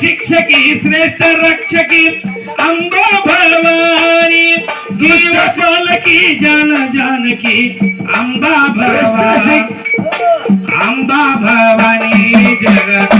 शिक्षकी श्रेष्ठ रक्षकी अंबो भवानी दुष्ट सोल की जन जानकी अम्बा भवानी अम्बा भवानी जगत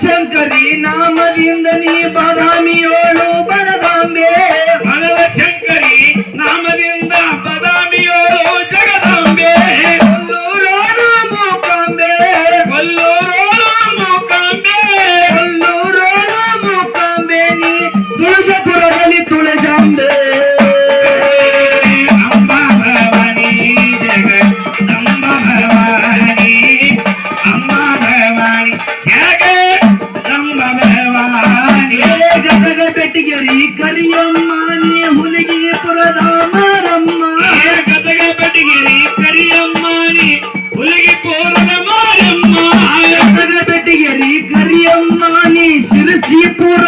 ಶಂಕರಿ ನಾಮದಿಂದ ನೀ ಬಾದಾಮಿಯೋಳು ಬೆಟ್ಟಿಗೆರಿ ಕರಿಯಮ್ಮ ನೀ ಹುಲಿಗಿಪುರದ ಮಾರಮ್ಮ ಏ ಗದಗ ಬೆಟಗಿರಿ ಕರಿಯಮ್ಮನಿ ಹುಲಿಗಿ ಪೂರ್ಣ ಮಾರಮ್ಮ ಗದಗ ಬೆಟ್ಟಿಗೆರಿ ಕರಿಯಮ್ಮ ನೀ ಶಿರಸಿಪುರದ ಮಾರಮ್ಮ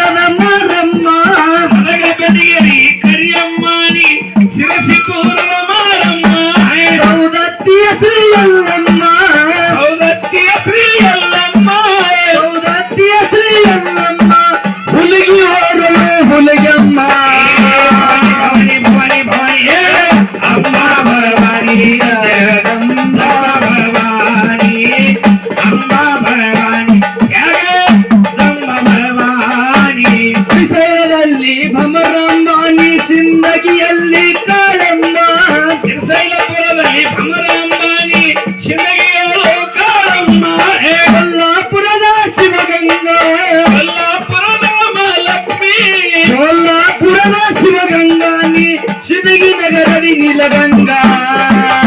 హరి నిలగంగా.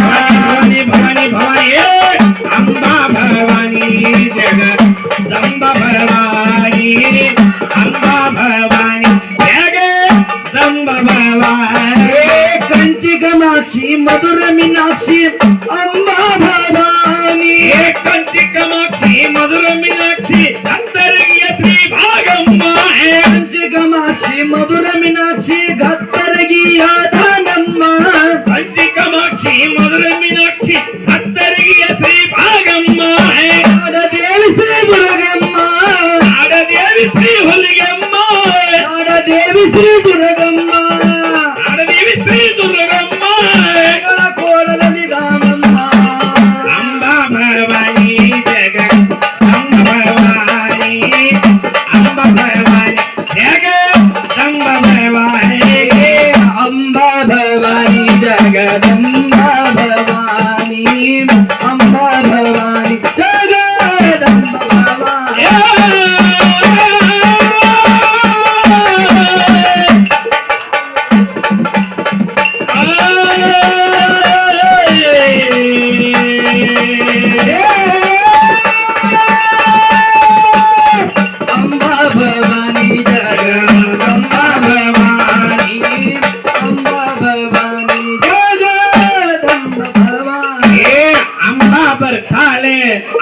భవాని భవాని భవాని అంబా భవాని జగదంబ భవాని అంబా భవాని జగదంబ భవాని. కంచిక మాక్షి మధుర మీనాక్షి అంబా భవాని. కంచిక మాక్షి మధుర మీనాక్షి అంతరంగియ శ్రీ భాగమ్మ కంచిక మాక్షి మధుర మీనాక్షి గత్తరగియా శ్రీ దుర్గమ్మ ఆడదేవి శ్రీ దుర్గమ్మ కోడలని రామమ్మ. అంబా భవాని జగన్ అంబ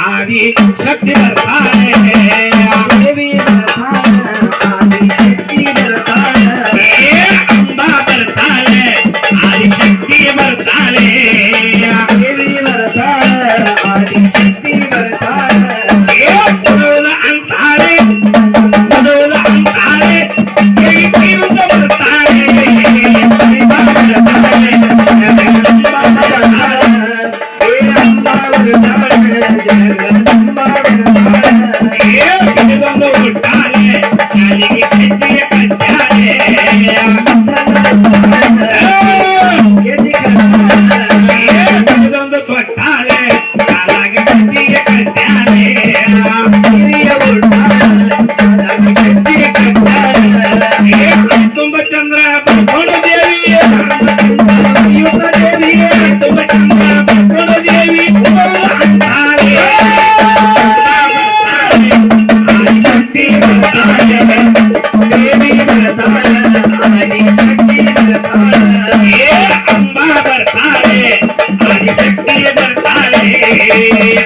आदि शक्ति वर्धाए yeah.